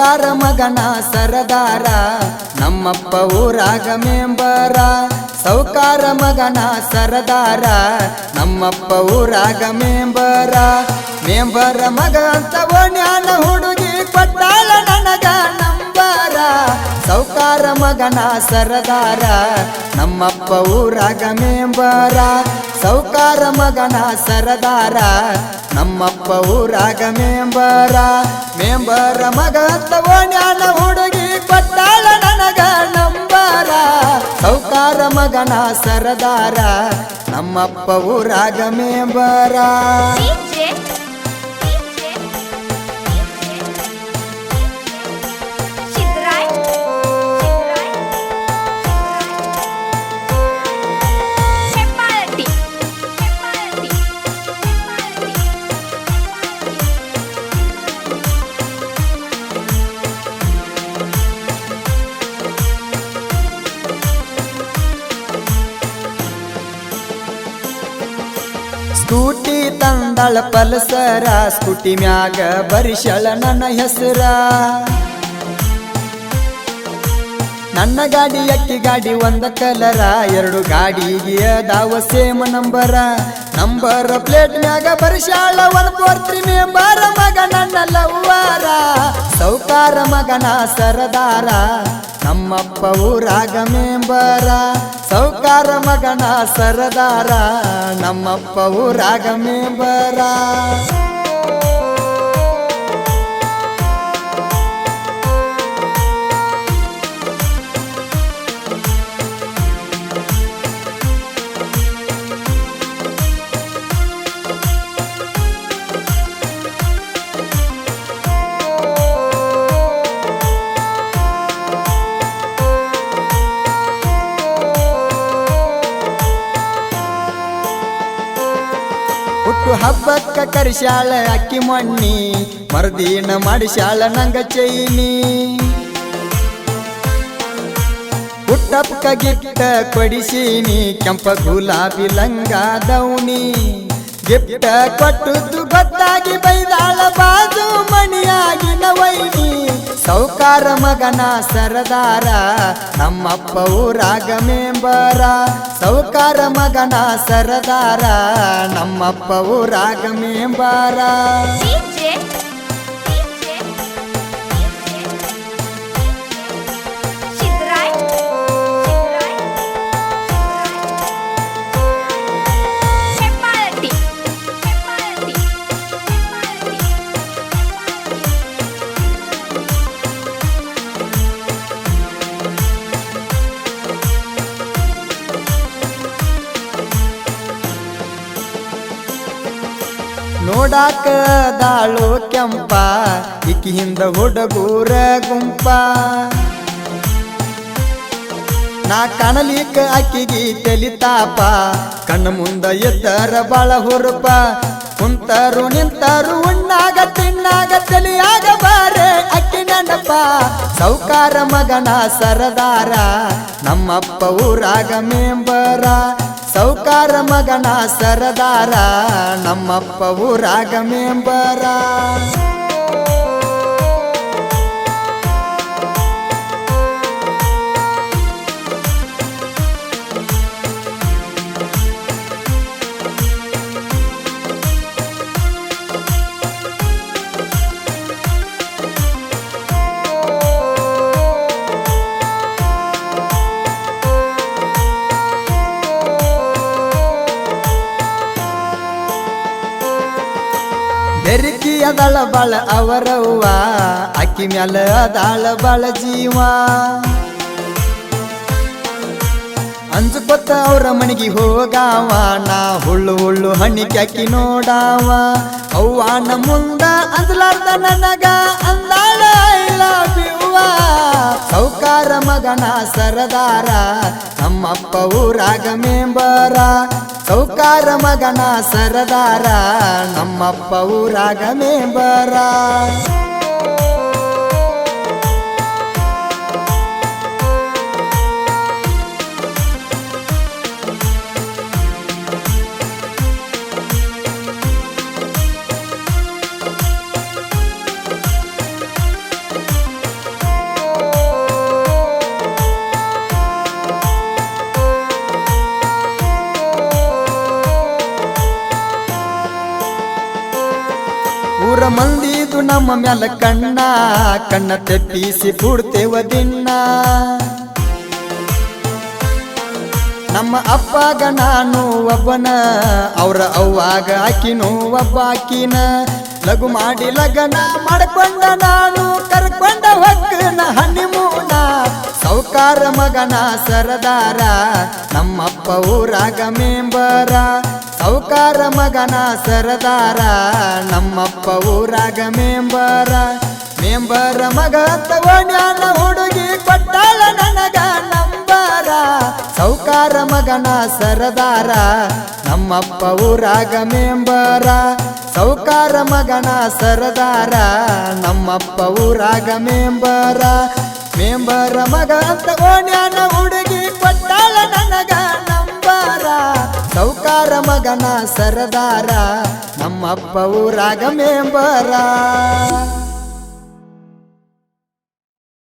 ಸೌಕಾರ ಮಗನ ಸರದಾರ. ನಮ್ಮಪ್ಪ ಊರಾಗ ಮೇಂಬರ, ಸೌಕಾರ ಮಗನ ಸರದಾರ. ನಮ್ಮಪ್ಪ ಊರಾಗ ಮೇಂಬರ ಮೇಂಬರ ಮಗ ಅಂತ ಓಣ್ಯಾನ ಹುಡುಗಿ ಕೊಟ್ಟಾಳ ನನಗ ನಂಬರ. ಸೌಕಾರ ಮಗನ ಸರದಾರ, ನಮ್ಮಪ್ಪ ಊರಾಗ ಮೆಂಬರ ಸೌಕಾರ ಮಗನ ಸರದಾರ, ನಮ್ಮಪ್ಪ ಊರಾಗ ಮೇಂಬರ ಮೇಂಬರ ಮಗ ಅಂತ ಓಣ್ಯಾನ ಹುಡುಗಿ ಕೊಟ್ಟಾಳ ನನಗ ನಂಬರ. ಸೌಕಾರ ಮಗನ ಸರದಾರ, ನಮ್ಮಪ್ಪ ಊರಾಗ ಮೆಂಬರ. ಸ್ಕೂಟಿ ತಂದಳ ಪಲ್ಸರ ಸ್ಕೂಟಿ ಮ್ಯಾಗ ಬರಿಶಳ ನನ್ನ ಹೆಸರ. ನನ್ನ ಗಾಡಿ, ಅಕ್ಕಿ ಗಾಡಿ, ಒಂದ ಕಲರ, ಎರಡು ಗಾಡಿ ಅದಾವ ಸೇಮ್ ನಂಬರ ನಂಬರ್ ಪ್ಲೇಟ್ ಮ್ಯಾಗ ಬರಿಶಾಳ ಒಂದ್ ಫೋರ್ ತ್ರೀ ಮೆಂಬರ ಮಗ, ನನ್ನ ಲವ್ವಾರ. ಸೌಕಾರ ಮಗನ ಸರದಾರ, ನಮ್ಮಪ್ಪ ಊರಾಗ ಮೆಂಬರ ಸೌಕಾರ ಮಗನ ಸರದಾರ, ನಮ್ಮಪ್ಪ ಊರಾಗ ಮೆಂಬರ ಹುಟ್ಟು ಹಬ್ಬಕ್ಕ ಕರಿಶಾಳ ಅಕ್ಕಿ ಮಣ್ಣಿ, ಮರುದಿನ ಮಾಡಿಶಾಳ ನಂಗ ಚೈನಿ. ಹುಟ್ಟಪ್ಪ ಗಿಫ್ಟ ಕೊಡಿಸೀನಿ, ಕೆಂಪ ಗುಲಾಬಿ ಲಂಗ ದೌನಿ. ಗಿಫ್ಟ ಕೊಟ್ಟದ್ದು ಗೊತ್ತಾಗಿ ಬೈದಾಳ ಬಾಜು ಮಣಿಯಾಗಿ ನವೈನಿ ಸೌಕಾರ ಮಗನ ಸರದಾರ ನಮ್ಮಪ್ಪ ಊರಾಗ ಮೆಂಬರ ಸೌಕಾರ ಮಗನ ಸರದಾರ ನಮ್ಮಪ್ಪ ಊರಾಗ ಮೆಂಬರ ನೋಡಾಕ ದಾಳು ಕೆಂಪ ಇಕಿ ಹಿಂದ ಹುಡುಗೂರ ಗುಂಪ. ನಾ ಕಾಣಲಿಕ್ಕ ಅಕ್ಕಿಗಿ ತೆಲಿತಾಪ ಕಣ್ಣ ಮುಂದ ಎದ್ದರ ಬಾಳ ಹುರುಪ. ಕುಂತರು ನಿಂತರು ಉಣ್ಣಾಗ ತಿನ್ನಾಗ ತಲಿಯಾಗ ಬಾರೆ ಅಕ್ಕಿ ನೆನಪ. ಸೌಕಾರ ಮಗನ ಸರದಾರ, ನಮ್ಮಪ್ಪ ಊರಾಗ ಮೆಂಬರ. ಸೌಕಾರ ಮಗನ ಸರದಾರ ನಮ್ಮಪ್ಪ ಊರಾಗ ಮೆಂಬರ ಅದಳ ಬಾಳ ಅವರವ್ವ. ಅಕ್ಕಿ ಮ್ಯಾಲ ಅದಾಳ ಬಾಳ ಜೀವ. ಅಂಜುಕೊತ್ತ ಅವ್ರ ಮನೆಗೆ ಹೋಗಾವ. ನಾ ಹುಳ್ಳು ಹುಳ್ಳು ಅಕ್ಕಿ ನೋಡಾವ. ನಮ್ಮ ಮುಂದ ಅಂದ್ಲಾರ್ದ ನನಗ ಅಂದಾಳ ಇಲ್ಲ ಬಿವ್ವ. ಅವ್ವ. ಸೌಕಾರ ಮಗನ ಸರದಾರ. ನಮ್ಮಪ್ಪ ಊರಾಗ ಮೆಂಬರ. ಸೌಕಾರ ಮಗನ ಸರದಾರ ನಮ್ಮಪ್ಪ ಊರಾಗ ಮೆಂಬರ. ನಮ್ಮ ಮ್ಯಾಲ ಕಣ್ಣ ಕಣ್ಣ ತೆಪ್ಪಿಸಿ ಕೂಡ್ತೇವ ದಿನ್ನ ನಮ್ಮ ಅಪ್ಪಾಗ ನಾನು ಒಬ್ಬನ, ಅವ್ರ ಅವ್ವಾಗ ಆಕಿನೂ ಒಬ್ಬ ಆಕಿನ. ಲಘು ಮಾಡಿ ಲಗನ ಮಾಡ್ಕೊಂಡ ನಾನು, ಕರ್ಕೊಂಡ ಹೊಕ್ಕನ ಹನಿಮೂನ. ಸೌಕಾರ ಮಗನ ಸರದಾರ, ನಮ್ಮಪ್ಪ ಊರಾಗ ಮೇಂಬರ. ಸೌಕಾರ ಮಗನ ಸರದಾರ, ನಮ್ಮಪ್ಪ ಊರಾಗ ಮೇಂಬರ. ಮೇಂಬರ ಮಗ ತಗೊಂಡ್ಯಾನ ಹುಡುಗಿ ಕೊಟ್ಟಾಳ ನನಗ ನಂಬಾರ. ಸೌಕಾರ ಮಗನ ಸರದಾರ, ನಮ್ಮಪ್ಪ ಊರಾಗ ಮೇಂಬರ. ಸೌಕಾರ ಮಗನ ಸರದಾರ, ನಮ್ಮಪ್ಪ ಊರಾಗ ಮೇಂಬರ. ಮೇಂಬರ ಮಗ ತಗೋಣ್ಯಾನ ಮಗನ ಸರದಾರ ನಮ್ಮಪ್ಪ ಊರಾಗ ಮೇಂಬರ